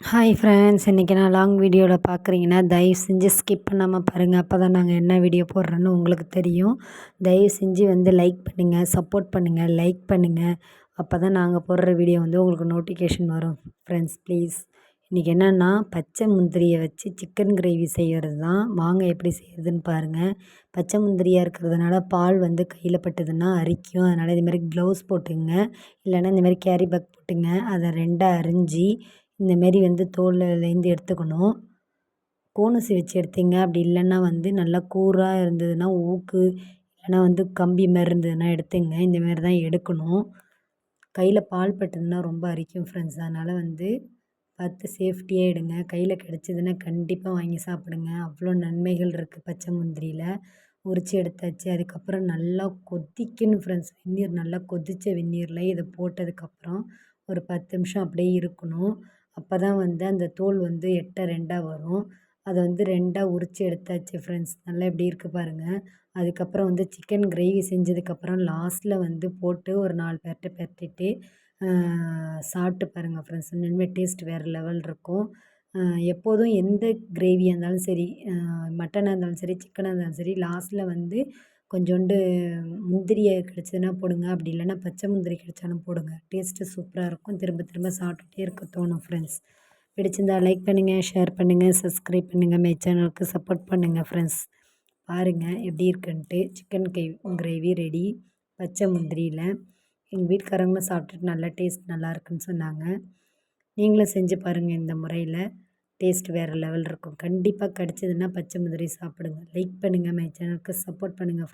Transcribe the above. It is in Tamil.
ஹாய் ஃப்ரெண்ட்ஸ் இன்றைக்கி நான் லாங் வீடியோவில் பார்க்குறீங்கன்னா தயவு செஞ்சு ஸ்கிப் பண்ணாமல் பாருங்கள் அப்போ தான் நாங்கள் என்ன வீடியோ போடுறோன்னு உங்களுக்கு தெரியும். தயவு செஞ்சு வந்து லைக் பண்ணுங்கள் சப்போர்ட் பண்ணுங்கள் லைக் பண்ணுங்கள் அப்போ தான் நாங்கள் போடுற வீடியோ வந்து உங்களுக்கு நோட்டிஃபிகேஷன் வரும். ஃப்ரெண்ட்ஸ் ப்ளீஸ் இன்றைக்கி என்னென்னா பச்சை முந்திரியை வச்சு சிக்கன் கிரேவி செய்கிறது தான் வாங்க எப்படி செய்கிறதுன்னு பாருங்கள் பச்சை முந்திரியாக இருக்கிறதுனால பால் வந்து கையில் பட்டதுன்னா அரிக்கும். அதனால் இதுமாதிரி க்ளவுஸ் போட்டுங்க. இல்லைன்னா இந்தமாரி கேரி பேக் போட்டுங்க. அதை ரெண்டாக அரிஞ்சு இந்தமாரி வந்து தோல்லேருந்து எடுத்துக்கணும். கோணுசி வச்சு எடுத்தீங்க அப்படி இல்லைன்னா வந்து நல்லா கூராக இருந்ததுன்னா ஊக்கு இல்லைன்னா வந்து கம்பி மாதிரி இருந்ததுன்னா எடுத்துங்க. இந்தமாரி தான் எடுக்கணும். கையில் பால் பட்டதுன்னா ரொம்ப அரிக்கும் ஃப்ரெண்ட்ஸ் அதனால் வந்து பார்த்து சேஃப்டியாக எடுங்க. கையில் கிடச்சிதுன்னா கண்டிப்பாக வாங்கி சாப்பிடுங்க. அவ்வளோ நன்மைகள் இருக்குது பச்சை முந்திரியில். உரித்து எடுத்தாச்சு. அதுக்கப்புறம் நல்லா கொதிக்கணும் ஃப்ரெண்ட்ஸ் வெந்நீர் நல்லா கொதித்த வெந்நீரில் இதை போட்டதுக்கப்புறம் ஒரு பத்து நிமிஷம் அப்படியே இருக்கணும். அப்போ தான் வந்து அந்த தோல் வந்து எட்ட ரெண்டாக வரும். அதை வந்து ரெண்டாக உரித்து எடுத்தாச்சு ஃப்ரெண்ட்ஸ் நல்லா எப்படி இருக்குது பாருங்கள் அதுக்கப்புறம் வந்து சிக்கன் கிரேவி செஞ்சதுக்கப்புறம் லாஸ்ட்டில் வந்து போட்டு ஒரு நாலு பேர்கிட்ட பெரட்டிட்டு சாப்பிட்டு பாருங்கள் ஃப்ரெண்ட்ஸ் உண்மையுமே டேஸ்ட் வேறு லெவல் இருக்கும். எப்போதும் எந்த கிரேவியாக இருந்தாலும் சரி மட்டனாக இருந்தாலும் சரி சிக்கனாக இருந்தாலும் சரி லாஸ்ட்டில் வந்து கொஞ்சோண்டு முந்திரியை கிடச்சதுன்னா போடுங்க. அப்படி இல்லைன்னா பச்சை முந்திரி கிடச்சாலும் போடுங்க. டேஸ்ட்டு சூப்பராக இருக்கும். திரும்ப திரும்ப சாப்பிட்டுட்டே இருக்க தோணும் ஃப்ரெண்ட்ஸ் பிடிச்சிருந்தா லைக் பண்ணுங்கள் ஷேர் பண்ணுங்கள் சப்ஸ்கிரைப் பண்ணுங்கள் மை சேனலுக்கு சப்போர்ட் பண்ணுங்கள் ஃப்ரெண்ட்ஸ் பாருங்கள் எப்படி இருக்குன்ட்டு. சிக்கன் கை கிரேவி ரெடி பச்சை முந்திரியில். எங்கள் வீட்டுக்காரங்களும் சாப்பிட்டுட்டு நல்லா டேஸ்ட் நல்லா இருக்குன்னு சொன்னாங்க. நீங்களும் செஞ்சு பாருங்கள் இந்த முறையில். டேஸ்ட் வேறு லெவல் இருக்கும். கண்டிப்பாக கிடச்சிதுன்னா பச்சை முந்திரி சாப்பிடுங்க. லைக் பண்ணுங்கள் மை சேனலுக்கு சப்போர்ட் பண்ணுங்கள்